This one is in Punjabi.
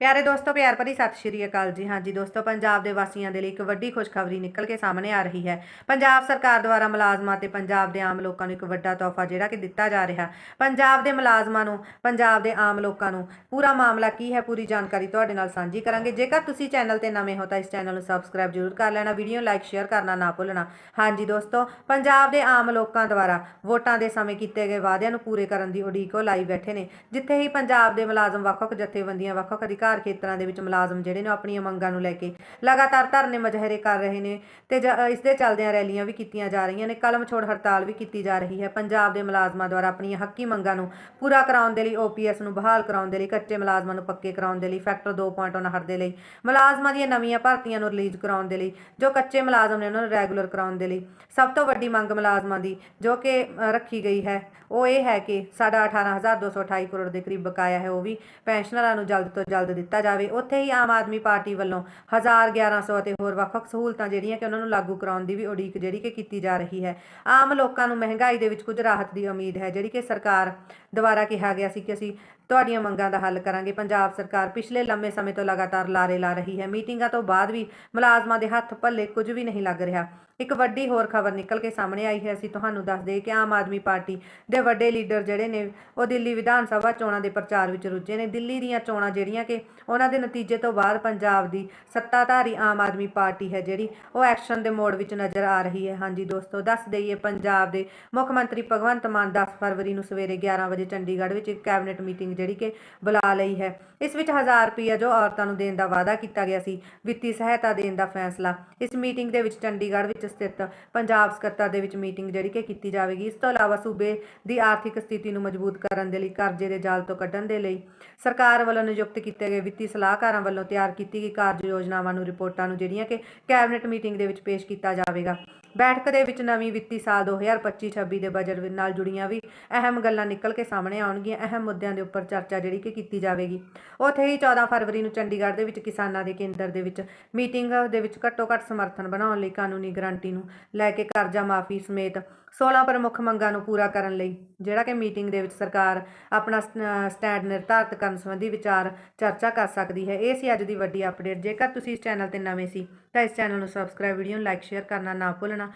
ਪਿਆਰੇ ਦੋਸਤੋ, ਪਿਆਰ ਭਰੀ ਸਤਿ ਸ਼੍ਰੀ ਅਕਾਲ ਜੀ। ਹਾਂਜੀ ਦੋਸਤੋ, ਪੰਜਾਬ ਦੇ ਵਾਸੀਆਂ ਦੇ ਲਈ ਇੱਕ ਵੱਡੀ ਖੁਸ਼ਖਬਰੀ ਨਿਕਲ ਕੇ ਸਾਹਮਣੇ ਆ ਰਹੀ ਹੈ। ਪੰਜਾਬ ਸਰਕਾਰ ਦੁਆਰਾ ਮੁਲਾਜ਼ਮਾਂ ਤੇ ਪੰਜਾਬ ਦੇ ਆਮ ਲੋਕਾਂ ਨੂੰ ਇੱਕ ਵੱਡਾ ਤੋਹਫਾ ਜਿਹੜਾ ਕਿ ਦਿੱਤਾ ਜਾ ਰਿਹਾ। ਪੰਜਾਬ ਦੇ ਮੁਲਾਜ਼ਮਾਂ ਨੂੰ, ਪੰਜਾਬ ਦੇ ਆਮ ਲੋਕਾਂ ਨੂੰ ਪੂਰਾ ਮਾਮਲਾ ਕੀ ਹੈ, ਪੂਰੀ ਜਾਣਕਾਰੀ ਤੁਹਾਡੇ ਨਾਲ ਸਾਂਝੀ ਕਰਾਂਗੇ। ਜੇਕਰ ਤੁਸੀਂ ਚੈਨਲ ਤੇ ਨਵੇਂ ਹੋ ਤਾਂ ਇਸ ਚੈਨਲ ਨੂੰ ਸਬਸਕ੍ਰਾਈਬ ਜ਼ਰੂਰ ਕਰ ਲੈਣਾ, ਵੀਡੀਓ ਲਾਈਕ, ਸ਼ੇਅਰ ਕਰਨਾ ਨਾ ਭੁੱਲਣਾ। ਹਾਂਜੀ ਦੋਸਤੋ, ਪੰਜਾਬ ਦੇ ਆਮ ਲੋਕਾਂ ਦੁਆਰਾ ਵੋਟਾਂ ਦੇ ਸਮੇਂ ਕੀਤੇ ਗਏ ਵਾਅਦਿਆਂ ਨੂੰ ਪੂਰੇ ਕਰਨ ਦੀ ਉਡੀਕ ਉਹ ਲਾਈ ਬੈਠੇ ਨੇ, ਜਿੱਥੇ ਹੀ ਪੰਜਾਬ ਦੇ ਮੁਲਾਜ਼ਮ ਵੱਖ-ਵੱਖ ਜਥੇਬੰਦੀਆਂ, ਵੱਖ-ਵੱਖ ਅਧਿਕਾਰ ਖੇਤਰਾਂ ਦੇ ਵਿੱਚ ਮੁਲਾਜ਼ਮ ਜਿਹੜੇ ਨੇ ਆਪਣੀਆਂ ਮੰਗਾਂ ਨੂੰ ਲੈ ਕੇ ਲਗਾਤਾਰ ਧਰਨੇ ਮੁਜ਼ਾਹਰੇ ਕਰ ਰਹੇ ਨੇ ਤੇ ਇਸ ਦੇ ਚੱਲਦਿਆਂ ਰੈਲੀਆਂ ਵੀ ਕੀਤੀਆਂ ਜਾ ਰਹੀਆਂ ਨੇ, ਕਲਮ ਛੋੜ ਹੜਤਾਲ ਵੀ ਕੀਤੀ ਜਾ ਰਹੀ ਹੈ। ਪੰਜਾਬ ਦੇ ਮੁਲਾਜ਼ਮਾਂ ਦੁਆਰਾ ਆਪਣੀਆਂ ਹੱਕੀ ਮੰਗਾਂ ਨੂੰ ਪੂਰਾ ਕਰਾਉਣ ਦੇ ਲਈ ਓਪੀਐਸ ਨੂੰ ਬਹਾਲ ਕਰਾਉਣ ਦੇ ਲਈ, ਕੱਚੇ ਮੁਲਾਜ਼ਮਾਂ ਨੂੰ ਪੱਕੇ ਕਰਾਉਣ ਦੇ ਲਈ, ਫੈਕਟਰ 2.59 ਦੇ ਲਈ, ਮੁਲਾਜ਼ਮਾਂ ਦੀਆਂ ਨਵੀਆਂ ਭਰਤੀਆਂ ਨੂੰ ਰਿਲੀਜ਼ ਕਰਾਉਣ ਦੇ ਲਈ, ਜੋ ਕੱਚੇ ਮੁਲਾਜ਼ਮ ਨੇ ਉਹਨਾਂ ਨੂੰ ਰੈਗੂਲਰ ਕਰਾਉਣ ਦੇ ਲਈ, ਸਭ ਤੋਂ ਵੱਡੀ ਮੰਗ ਮੁਲਾਜ਼ਮਾਂ ਦੀ ਜੋ ਕਿ ਰੱਖੀ ਗਈ ਹੈ, ਉਹ ਇਹ ਹੈ ਕਿ ਸਾਡਾ 18228 ਕਰੋੜ ਦੇ ਕਰੀਬ ਬਕਾਇਆ ਹੈ, ਉਹ ਵੀ ਪੈਨਸ਼ਨਰਾਂ ਨੂੰ ਜਲਦ ਤੋਂ ਜਲਦ ਦਿੱਤਾ ਜਾਵੇ। ਉੱਥੇ ਹੀ ਆਮ ਆਦਮੀ ਪਾਰਟੀ ਵੱਲੋਂ 1100 ਅਤੇ ਹੋਰ ਵੱਖ-ਵੱਖ ਸਹੂਲਤਾਂ ਜਿਹੜੀਆਂ ਕਿ ਉਹਨਾਂ ਨੂੰ ਲਾਗੂ ਕਰਾਉਣ ਦੀ ਵੀ ਉਡੀਕ ਜਿਹੜੀ ਕਿ ਕੀਤੀ ਜਾ ਰਹੀ ਹੈ। ਆਮ ਲੋਕਾਂ ਨੂੰ ਮਹਿੰਗਾਈ ਦੇ ਵਿੱਚ ਕੁਝ ਰਾਹਤ ਦੀ ਉਮੀਦ ਹੈ, ਜਿਹੜੀ ਕਿ ਸਰਕਾਰ ਦੁਆਰਾ ਕਿਹਾ ਗਿਆ ਸੀ ਕਿ ਅਸੀਂ ਤੁਹਾਡੀਆਂ ਮੰਗਾਂ ਦਾ ਹੱਲ ਕਰਾਂਗੇ। ਪੰਜਾਬ ਸਰਕਾਰ ਪਿਛਲੇ ਲੰਮੇ ਸਮੇਂ ਤੋਂ ਲਗਾਤਾਰ ਲਾਰੇ ਲਾ ਰਹੀ ਹੈ। ਮੀਟਿੰਗਾਂ ਤੋਂ ਬਾਅਦ ਵੀ ਮੁਲਾਜ਼ਮਾਂ ਦੇ ਹੱਥ ਪੱਲੇ ਕੁਝ ਵੀ ਨਹੀਂ ਲੱਗ ਰਿਹਾ। ਇੱਕ ਵੱਡੀ ਹੋਰ ਖਬਰ ਨਿਕਲ ਕੇ ਸਾਹਮਣੇ ਆਈ ਹੈ। ਅਸੀਂ ਤੁਹਾਨੂੰ ਦੱਸ ਦਈਏ ਕਿ ਆਮ ਆਦਮੀ ਪਾਰਟੀ ਦੇ ਵੱਡੇ ਲੀਡਰ ਜਿਹੜੇ ਨੇ, ਉਹ ਦਿੱਲੀ ਵਿਧਾਨ ਸਭਾ ਚੋਣਾਂ ਦੇ ਪ੍ਰਚਾਰ ਵਿੱਚ ਰੁੱਝੇ ਨੇ। ਦਿੱਲੀ ਦੀਆਂ ਚੋਣਾਂ ਜਿਹੜੀਆਂ ਕਿ ਉਹਨਾਂ ਦੇ ਨਤੀਜੇ ਤੋਂ ਬਾਅਦ ਪੰਜਾਬ ਦੀ ਸੱਤਾਧਾਰੀ ਆਮ ਆਦਮੀ ਪਾਰਟੀ ਹੈ ਜਿਹੜੀ, ਉਹ ਐਕਸ਼ਨ ਦੇ ਮੋਡ ਵਿੱਚ ਨਜ਼ਰ ਆ ਰਹੀ ਹੈ। ਹਾਂਜੀ ਦੋਸਤੋ, ਦੱਸ ਦਈਏ ਪੰਜਾਬ ਦੇ ਮੁੱਖ ਮੰਤਰੀ ਭਗਵੰਤ ਮਾਨ 10 ਫਰਵਰੀ ਨੂੰ ਸਵੇਰੇ 11 ਵਜੇ ਚੰਡੀਗੜ੍ਹ ਵਿੱਚ ਇੱਕ ਕੈਬਨਿਟ ਮੀਟਿੰਗ ਜਿਹੜੀ ਕਿ ਬੁਲਾ ਲਈ ਹੈ। ਇਸ ਵਿੱਚ 1000 ਰੁਪਈਆ ਜੋ ਔਰਤਾਂ ਨੂੰ ਦੇਣ ਦਾ ਵਾਅਦਾ ਕੀਤਾ ਗਿਆ ਸੀ, ਵਿੱਤੀ ਸਹਾਇਤਾ ਦੇਣ ਦਾ ਫੈਸਲਾ। ਇਸ ਮੀਟਿੰਗ ਦੇ ਵਿੱਚ ਚੰਡੀਗੜ੍ਹ ਵਿੱਚ ਸਥਿਤ ਪੰਜਾਬ ਸਕੱਤਰ ਦੇ ਵਿੱਚ ਮੀਟਿੰਗ ਜਿਹੜੀ ਕਿ ਕੀਤੀ ਜਾਵੇਗੀ। ਇਸ ਤੋਂ ਇਲਾਵਾ ਸੂਬੇ ਦੀ ਆਰਥਿਕ ਸਥਿਤੀ ਨੂੰ ਮਜ਼ਬੂਤ ਕਰਨ ਦੇ ਲਈ, ਕਰਜ਼ੇ ਦੇ ਜਾਲ ਤੋਂ ਕੱਢਣ ਦੇ ਲਈ ਸਰਕਾਰ ਵੱਲੋਂ ਨਿਯੁਕਤ ਕੀਤੇ ਗਏ ਵਿੱਤੀ ਸਲਾਹਕਾਰਾਂ ਵੱਲੋਂ ਤਿਆਰ ਕੀਤੀ ਗਈ ਕਾਰਜ ਯੋਜਨਾਵਾਂ ਨੂੰ, ਰਿਪੋਰਟਾਂ ਨੂੰ ਜਿਹੜੀਆਂ ਕਿ ਕੈਬਨਿਟ ਮੀਟਿੰਗ ਦੇ ਵਿੱਚ ਪੇਸ਼ ਕੀਤਾ ਜਾਵੇਗਾ। ਬੈਠਕ ਦੇ ਵਿੱਚ ਨਵੀਂ ਵਿੱਤੀ ਸਾਲ 2025-26 ਦੇ ਬਜਟ ਨਾਲ ਜੁੜੀਆਂ ਵੀ ਅਹਿਮ ਗੱਲਾਂ ਨਿਕਲ ਕੇ ਸਾਹਮਣੇ ਆਉਣਗੀਆਂ, ਅਹਿਮ ਮੁੱਦਿਆਂ ਦੇ ਉੱਪਰ ਚਰਚਾ ਜਿਹੜੀ ਕਿ ਕੀਤੀ ਜਾਵੇਗੀ। ਉੱਥੇ ਹੀ 14 ਫਰਵਰੀ ਨੂੰ ਚੰਡੀਗੜ੍ਹ ਦੇ ਵਿੱਚ ਕਿਸਾਨਾਂ ਦੇ ਕੇਂਦਰ ਦੇ ਵਿੱਚ ਮੀਟਿੰਗ ਦੇ ਵਿੱਚ ਘੱਟੋ ਘੱਟ ਸਮਰਥਨ ਬਣਾਉਣ ਲਈ ਕਾਨੂੰਨੀ ਗਰੰਟੀ ਨੂੰ ਲੈ ਕੇ ਕਰਜ਼ਾ ਮਾਫੀ ਸਮੇਤ 16 ਪ੍ਰਮੁੱਖ ਮੰਗਾਂ ਨੂੰ ਪੂਰਾ ਕਰਨ ਲਈ, ਜਿਹੜਾ ਕਿ ਮੀਟਿੰਗ ਦੇ ਵਿੱਚ ਸਰਕਾਰ ਆਪਣਾ ਸਟ- ਸਟੈਂਡ ਨਿਰਧਾਰਤ ਕਰਨ ਸੰਬੰਧੀ ਵਿਚਾਰ ਚਰਚਾ ਕਰ ਸਕਦੀ ਹੈ। ਇਹ ਸੀ ਅੱਜ ਦੀ ਵੱਡੀ ਅਪਡੇਟ ਜੇਕਰ ਤੁਸੀਂ ਇਸ ਚੈਨਲ ਤੇ ਨਵੇਂ ਸੀ, ਤਾਂ ਇਸ ਚੈਨਲ ਨੂੰ ਸਬਸਕ੍ਰਾਈਬ ਵੀਡੀਓ ਨੂੰ ਲਾਈਕ ਸ਼ੇਅਰ ਕਰਨਾ ਨਾ ਭੁੱਲਣਾ। tan